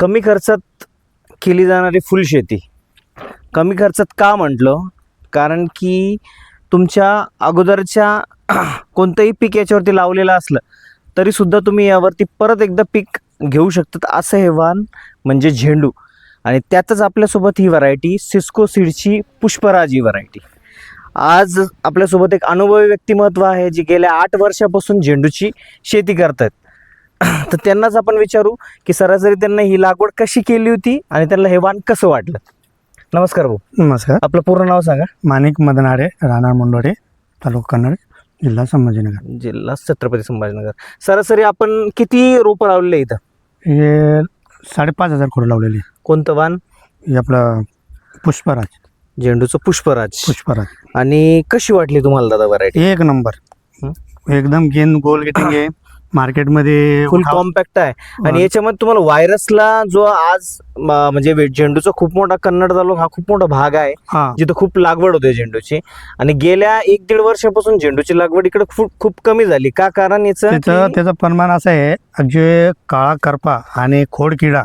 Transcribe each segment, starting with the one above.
कमी खर्चात केली जाणारी फुलशेती कमी खर्चात का म्हटलं? कारण की तुमच्या अगोदरच्या कोणतंही पीक याच्यावरती लावलेलं असलं तरीसुद्धा तुम्ही यावरती परत एकदा पीक घेऊ शकतात असं हे वाण म्हणजे झेंडू. आणि त्यातच आपल्यासोबत ही व्हरायटी सिस्को सीडची पुष्पराज ही व्हरायटी आज आपल्यासोबत एक अनुभवी व्यक्तिमत्व आहे जी गेल्या आठ वर्षापासून झेंडूची शेती करतात तर त्यांनाच आपण विचारू की सरासरी त्यांना ही लागवड कशी केली होती आणि त्यांना हे वाण कसं वाटलं? नमस्कार भाऊ. नमस्कार. आपलं पूर्ण नाव सांगा. माणिक मदनाडे राहणार मुंडोडे तालुका कन्नड जिल्हा संभाजीनगर. जिल्हा छत्रपती संभाजीनगर. सरासरी आपण किती रोपं लावलेले इथं? हे साडेपाच हजार खोडं लावलेली कोणतं वाण हे आपलं पुष्पराज. झेंडूचं पुष्पराज. पुष्पराज. आणि कशी वाटली तुम्हाला दादा व्हरायटी एक नंबर. हं? एकदम गेन गोल गेटिंग आहे. मार्केटमध्ये फुल कॉम्पॅक्ट आहे. आणि. याच्यामध्ये तुम्हाला व्हायरसला जो आज म्हणजे झेंडूचा खूप मोठा कन्नड तालुका हा खूप मोठा भाग आहे हा. जिथं खूप लागवड होते झेंडूची. आणि गेल्या एक दीड वर्षापासून झेंडूची लागवड इकडे खूप खूप कमी झाली. का कारण याचं त्याचं प्रमाण असं आहे जे काळा करपा आणि खोडकिडा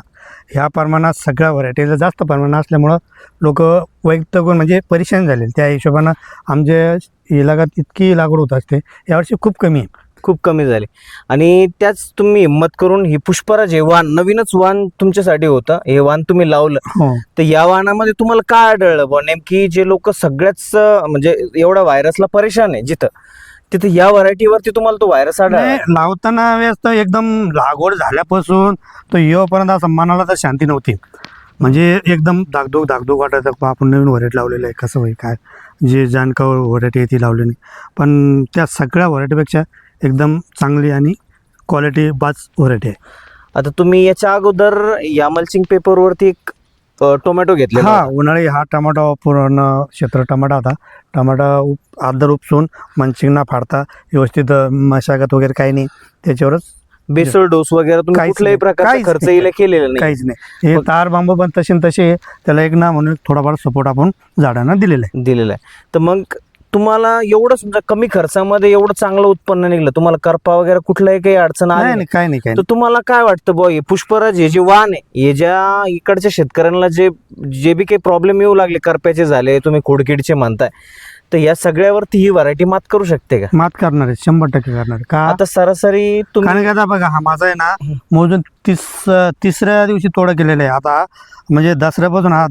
ह्या प्रमाणात सगळ्या व्हरायटीला जास्त प्रमाण असल्यामुळं लोक वैयक्तिक म्हणजे परेशान झाले त्या हिशोबानं आमच्या इलाकात इतकी लागवड होत असते. यावर्षी खूप कमी आहे. खूप कमी झाली. आणि त्याच तुम्ही हिंमत करून ही पुष्पराज हे वाण नवीनच वाण तुमच्यासाठी होतं. हे वाण तुम्ही लावलं. हो. तर या वाहनामध्ये तुम्हाला काय आढळलं बुवा? नेमकी जे लोक सगळ्याच म्हणजे एवढा व्हायरसला परेशान आहे जिथं तिथं या व्हरायटीवरती तुम्हाला तो व्हायरस आढळला? लावताना वेळेस तर एकदम लागवड झाल्यापासून तो येऊपर्यंत असं मनाला तर शांती नव्हती. म्हणजे एकदम दागदुग वाटायचं बा, आपण नवीन व्हरायटी लावलेलं आहे कसं होईल काय? जे जानकर व्हरायटी आहे ती लावली नाही. पण त्या सगळ्या व्हरायटीपेक्षा एकदम चांगली आणि क्वालिटी बाज व्हरायटी आहे. आता तुम्ही याच्या अगोदर या मल्चिंग पेपरवरती एक अं, टोमॅटो घेतले हा उन्हाळी हा टमाटो पूर्ण क्षेत्र टमाटा होता. टमाटा उप आदर उपसून मंचिंगना फाडता व्यवस्थित अं, मशागत वगैरे काही नाही. त्याच्यावरच बेसळ डोस वगैरे तुम्ही काहीच कुठल्याही नाही. प्रकारचा काहीच खर्च नाही. इला केलेला नाही. काहीच नाही. हे मग- तार बांबू पण तसे न तसे आहे. त्याला एक ना म्हणून थोडाफार सपोर्ट आपण झाडांना दिलेला आहे. दिलेला आहे. तर मग तुम्हाला एवढं समजा कमी खर्चामध्ये एवढं चांगलं उत्पन्न निघलं तुम्हाला करपा वगैरे कुठल्याही काही अडचण आली नाही नाही? नाही काय नाही काय तर तुम्हाला काय वाटतं बुवा हे पुष्पराज हे जे वाण आहे हे ज्या इकडच्या शेतकऱ्यांना जे जे बी काही प्रॉब्लेम येऊ लागले करप्याचे झाले तुम्ही खोडकिडचे म्हणताय तर या सगळ्यावरती ही व्हरायटी मात करू शकते का. मात करणार आहे शंभर टक्के करणार आहे. का आता सरासरी तुम्ही कारण की आता बघा हा माझा आहे ना मोजून तीस तिसऱ्या दिवशी तोडा केलेला आहे आता म्हणजे दसऱ्यापासून हा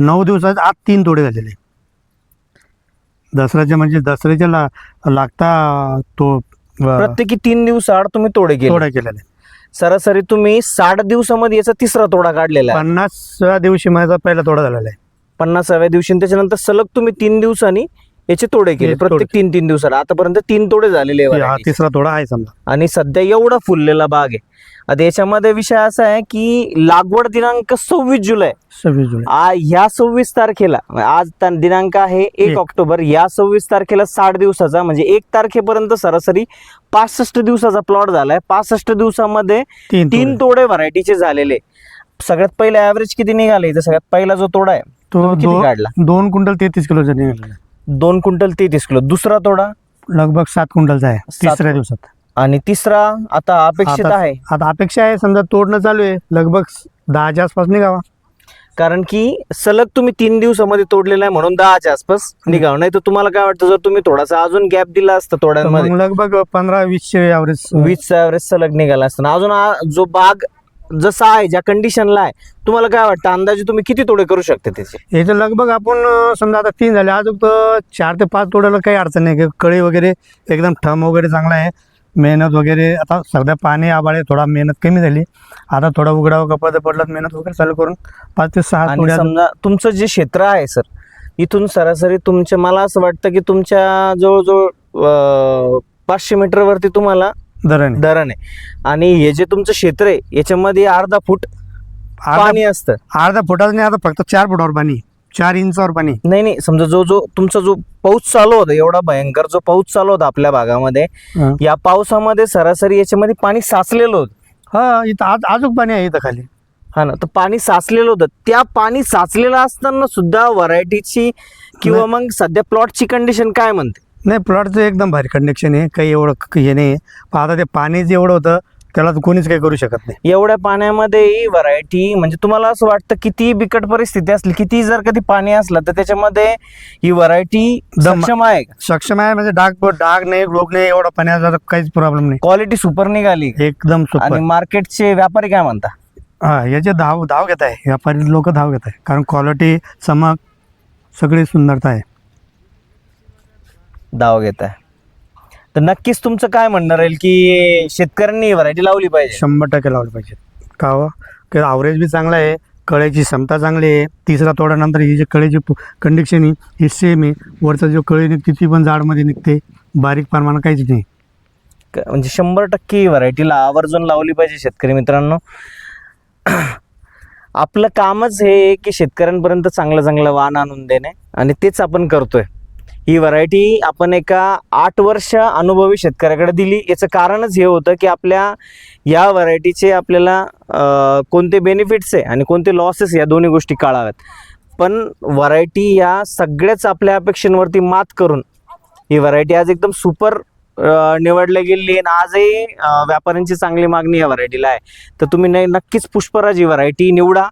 नऊ दिवसात आज तीन तोडे झालेले आहे. दसऱ्याचे म्हणजे दसऱ्याच्या ला लागता तो प्रत्येकी तीन दिवस आड तुम्ही तोडे केले. तोडा केलेला. आहे सरासरी तुम्ही साठ दिवसामध्ये याचा तिसरा तोडा काढलेला आहे. पन्नासव्या दिवशी माझा पहिला तोडा झालेला आहे. पन्नासाव्या दिवशी आणि त्याच्यानंतर सलग तुम्ही तीन दिवसांनी याचे तोडे केले हे तोडे. प्रत्येक तीन तीन दिवसाला आतापर्यंत तीन तोडे झालेले आहे हा variety. तिसरा तोडा आहे समजा आणि सध्या एवढा फुललेला बाग आहे आता याच्यामध्ये विषय असा आहे की लागवड दिनांक सव्वीस जुलै सव्वीस जुलै आ- ह्या सव्वीस तारखेला आज ता- दिनांक आहे एक एक. ऑक्टोबर या सव्वीस तारखेला साठ दिवसाचा म्हणजे एक तारखेपर्यंत सरासरी पासष्ट दिवसाचा प्लॉट झालाय पासष्ट दिवसामध्ये तीन तीन तोडे. तोडे व्हरायटीचे झालेले सगळ्यात पहिला ऍव्हरेज किती निघाले सगळ्यात पहिला जो तोडा आहे तो किती दो- काढला दोन क्विंटल तेहतीस किलोचा निघालेला आहे. दोन क्विंटल तेहतीस किलो. दुसरा तोडा? लगभग सात क्विंटलचा आहे. तिसऱ्या दिवसात. आणि तिसरा आता अपेक्षित आता- आहे? आता अपेक्षा आहे समजा तोडणं चालू आहे लगभग दहाच्या आसपास निघावा. कारण की सलग तुम्ही तीन दिवसामध्ये तोडलेला आहे म्हणून दहाच्या आसपास निघाव. नाही तर तुम्हाला काय वाटतं जर तुम्ही थोडासा अजून गॅप दिला असता तर तोड्यांमध्ये? मग लगभग पंधरा वीसशे ॲव्हरेज वीसचा ॲव्हरेज सलग निघाला असता. अजून हा जो बाग जसा आहे ज्या कंडिशनला आहे तुम्हाला काय वाटतं? अंदाजे तुम्ही किती तोडे करू शकता त्याचे? याचं लगभग आपण अं, समजा आता तीन झाले. अजून तर चार ते पाच तोड्याला काही अडचण नाही. कळी वगैरे एकदम ठम वगैरे चांगला आहे. मेहनत वगैरे आता सध्या पाणी आबाळे थोडा मेहनत कमी झाली. आता थोडा उघडाव कपडा पडलात मेहनत वगैरे चालू करून पाच ते सहा आणि तोड्या समजा तुमचं जे क्षेत्र आहे सर इथून सरासरी तुमच्या मला असं वाटतं की तुमच्या जवळजवळ अं, पाचशे मीटरवरती तुम्हाला दराने धरण आहे. आणि हे जे तुमचं क्षेत्र आहे याच्यामध्ये अर्धा फूट अर्धा पाणी असतं. अर्धा फुटाचं नाही आता फक्त चार फुटावर पाणी चार इंचावर पाणी नाही नाही समजा जो जो तुमचा जो पाऊस चालू होता एवढा भयंकर जो पाऊस चालू होता आपल्या भागामध्ये हं. या पावसामध्ये सरासरी याच्यामध्ये पाणी साचलेलं होतं. हा इथं आज अजून पाणी आहे इथं खाली. हा ना तर पाणी साचलेलं होतं. त्या पाणी साचलेलं असताना सुद्धा व्हरायटीची किंवा मग सध्या प्लॉटची कंडिशन काय म्हणते? नाही प्लॉटचं एकदम भारी कंडिशन आहे. काही एवढं हे नाही आता ते पाणी जे एवढं होतं त्याला कोणीच काही करू शकत नाही. एवढ्या पाण्यामध्ये ही व्हरायटी म्हणजे तुम्हाला असं वाटतं किती बिकट परिस्थिती असली किती जर कधी पाणी असलं तर त्याच्यामध्ये ही व्हरायटी सक्षम आहे सक्षम आहे म्हणजे डाग डाग नाही रोग नाही एवढा पाण्याचा काहीच प्रॉब्लेम नाही. क्वालिटी सुपर निघाली. एकदम आणि सुपर मार्केटचे व्यापारी काय म्हणता? हा याचे धाव धाव घेत आहे व्यापारी लोक धाव घेत आहे कारण क्वालिटी चमक सगळी सुंदरता आहे. दाव घेत आहे तर नक्कीच तुमचं काय म्हणणं राहील की शेतकऱ्यांनी ही व्हरायटी लावली पाहिजे? शंभर टक्के लावले पाहिजे. का हो? की आवरेज बी चांगला आहे कळ्याची क्षमता चांगली आहे तिसरा तोड्यानंतर ही जी कळीची कंडिक्शन आहे ही सेम आहे. वरचा जो कळी निघते ती पण जाडमध्ये निघते. बारीक प्रमाण काहीच नाही. क- म्हणजे शंभर टक्के व्हरायटीला आवर्जून लावली पाहिजे शेतकरी मित्रांनो. आपलं कामच हे आहे की शेतकऱ्यांपर्यंत चांगलं चांगलं वाण आणून देणे आणि तेच आपण करतोय. ही व्हरायटी आपण एका आठ वर्ष अनुभवी शेतकऱ्याकडे दिली. याचं कारणच हे होतं की आपल्या या व्हरायटीचे आपल्याला कोणते बेनिफिट्स आहे आणि कोणते लॉसेस या दोन्ही गोष्टी कळाव्यात. पण व्हरायटी या सगळ्याच आपल्या अपेक्षांवरती मात करून ही व्हरायटी आज एकदम सुपर निवडली गेलेली आणि आजही व्यापाऱ्यांची चांगली मागणी या व्हरायटीला आहे. तर तुम्ही नक्कीच पुष्पराज ही व्हरायटी निवडा.